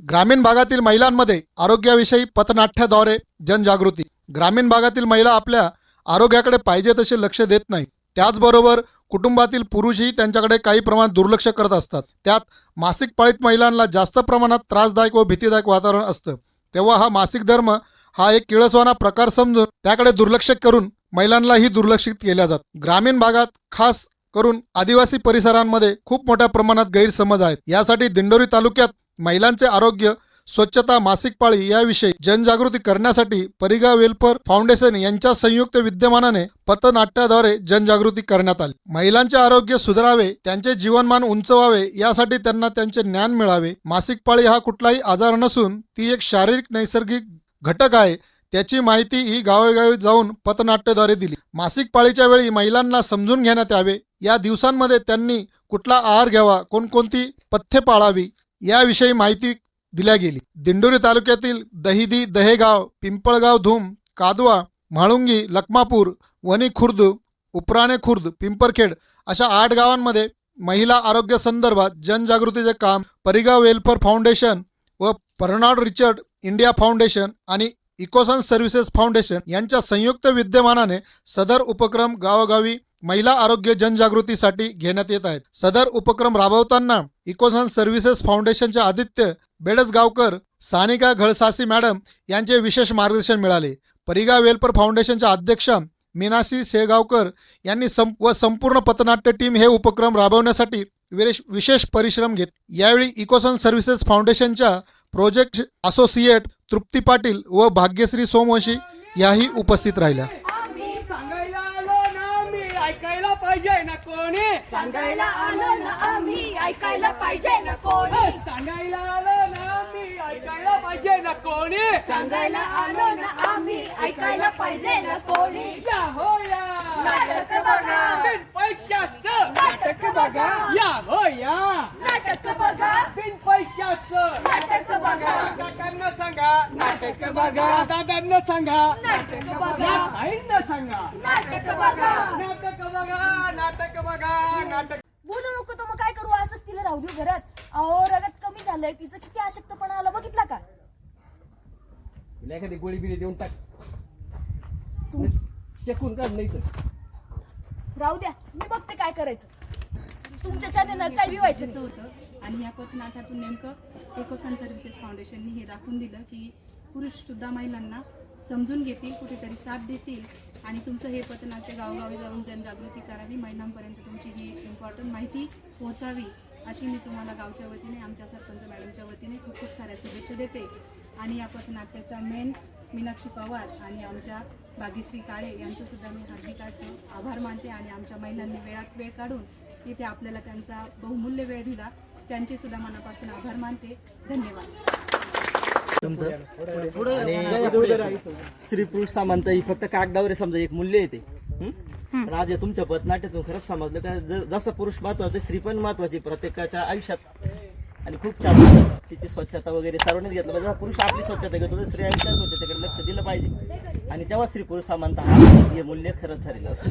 ग्रामीण भागातील महिलांमध्ये आरोग्याविषयी पथनाट्याद्वारे जनजागृती. ग्रामीण भागातील महिला आपल्या आरोग्याकडे पाहिजे तसे लक्ष देत नाही. त्याचबरोबर कुटुंबातील पुरुषही त्यांच्याकडे काही प्रमाणात दुर्लक्ष करत असतात. त्यात मासिक पाळीत महिलांना जास्त प्रमाणात त्रासदायक व भीतीदायक वातावरण असतं. तेव्हा हा मासिक धर्म हा एक किळसवाना प्रकार समजून त्याकडे दुर्लक्ष करून महिलांनाही दुर्लक्षित केल्या जात. ग्रामीण भागात खास करून आदिवासी परिसरांमध्ये खूप मोठ्या प्रमाणात गैरसमज आहेत. यासाठी दिंडोरी तालुक्यात महिलांचे आरोग्य स्वच्छता मासिक पाळी याविषयी जनजागृती करण्यासाठी परिगा वेलफेअर फाउंडेशन यांच्या संयुक्त विद्यमानाने पथनाट्याद्वारे जनजागृती करण्यात आली. महिलांचे आरोग्य सुधारावे त्यांचे जीवनमान उंचवावे यासाठी त्यांना त्यांचे ज्ञान मिळावे. मासिक पाळी हा कुठलाही आजार नसून ती एक शारीरिक नैसर्गिक घटक आहे. त्याची माहिती ही गावोगावी जाऊन पथनाट्याद्वारे दिली. मासिक पाळीच्या वेळी महिलांना समजून घेण्यात यावे. या दिवसांमध्ये त्यांनी कुठला आहार घ्यावा कोणकोणती पथ्ये पाळावी याविषयी माहिती दिल्या गेली. दिंडोरी तालुक्यातील दहिदी दहेगाव पिंपळगाव धूम कादवा म्हाळुंगी लखमापूर वणी खुर्द उपराणे खुर्द पिंपरखेड अशा आठ गावांमध्ये महिला आरोग्य संदर्भात जनजागृतीचे काम परिगाव वेलफेअर फाउंडेशन व पर्नाड रिचर्ड इंडिया फाउंडेशन आणि इकोसन सर्व्हिसेस फाउंडेशन यांच्या संयुक्त विद्यमानाने सदर उपक्रम गावोगावी महिला आरोग्य जनजागृतीसाठी घेण्यात येत आहेत. सदर उपक्रम राबवताना इकोसन सर्व्हिसेस फाउंडेशनच्या आदित्य बेडसगावकर सानिका घळसासी मॅडम यांचे विशेष मार्गदर्शन मिळाले. परिगा वेलपर फाउंडेशनच्या अध्यक्ष मीनाशी शेगावकर यांनी सं व संपूर्ण पथनाट्य टीम हे उपक्रम राबवण्यासाठी विरेश विशेष परिश्रम घेत यावेळी इकोसन सर्व्हिसेस फाउंडेशनच्या प्रोजेक्ट असोसिएट तृप्ती पाटील व भाग्यश्री सोमवंशी याही उपस्थित राहिल्या आम्ही सांगायला आलो ना मी ऐकायला पाहिजे ना कोणी सांगायला आलं ना आम्ही ऐकायला पाहिजे ना कोणी. सांगायला आलो ना मी ऐकायला पाहिजे ना कोणी. सांगायला आलो ना आम्ही ऐकायला पाहिजे ना कोणी. या हो या. नाटक बघा. बिन पैशाचं. नाटक बघा. या हो या. नाटक बघा. बिन पैशाचं. नाटक बघा. काकांना सांगा. नाटक बघा. दादांना सांगा. नाटक बघा. आईंना सांगा. नाटक बघा. नाटक बघा. नाटक बघा नाटक. बोलू नको तर मग काय करू? असंच तिला राहू देऊ घरात. अहो रगत कमी झालंय. तिचं किती अशक्तपणा आला बघितला का? तिला एखादी गोळी बिळी देऊन टाक. शेकून काढ नाही तर. राहू द्या. मी बघते काय करायचं. तुमच्या चॅनेलला काय बी व्हायचं गरजेचं होतं. आणि या पथनाट्यातून नेमकं इकोसन सर्व्हिसेस फाउंडेशननी हे दाखवून दिलं की पुरुषसुद्धा महिलांना समजून घेतील कुठेतरी साथ देतील आणि तुमचं हे पथनाट्य गावोगावी जाऊन जनजागृती करावी महिलांपर्यंत तुमची ही इम्पॉर्टंट माहिती पोहोचावी अशी मी तुम्हाला गावच्या वतीने आमच्या सरपंच मॅडमच्या वतीने खूप खूप साऱ्या शुभेच्छा देते. आणि या पथनाट्याच्या मेन मीनाक्षी पवार आणि आमच्या भाग्यश्री काळे यांचंसुद्धा मी हार्दिक असं आभार मानते आणि आमच्या महिलांनी वेळात वेळ काढून इथे आपल्याला त्यांचा बहुमूल्य वेळ दिला. त्यांचे सुद्धा मनापासून आभार मानते. धन्यवाद. स्त्री पुरुष समानता ही फक्त कागदावर समजा एक मूल्य येते या तुमच्या पथनाट्यातून खरंच समजलं का जसं पुरुष महत्त्वाचे स्त्री पण महत्वाची प्रत्येकाच्या आयुष्यात. आणि खूप छान तिची स्वच्छता वगैरे सर्वांनीच घेतलं पाहिजे. जसा पुरुष आपली स्वच्छता घेतो तर स्त्री आयुष्यात स्वच्छतेकडे लक्ष दिलं पाहिजे. आणि तेव्हा स्त्री पुरुष समानता हा हे मूल्य खरं ठरेल असं.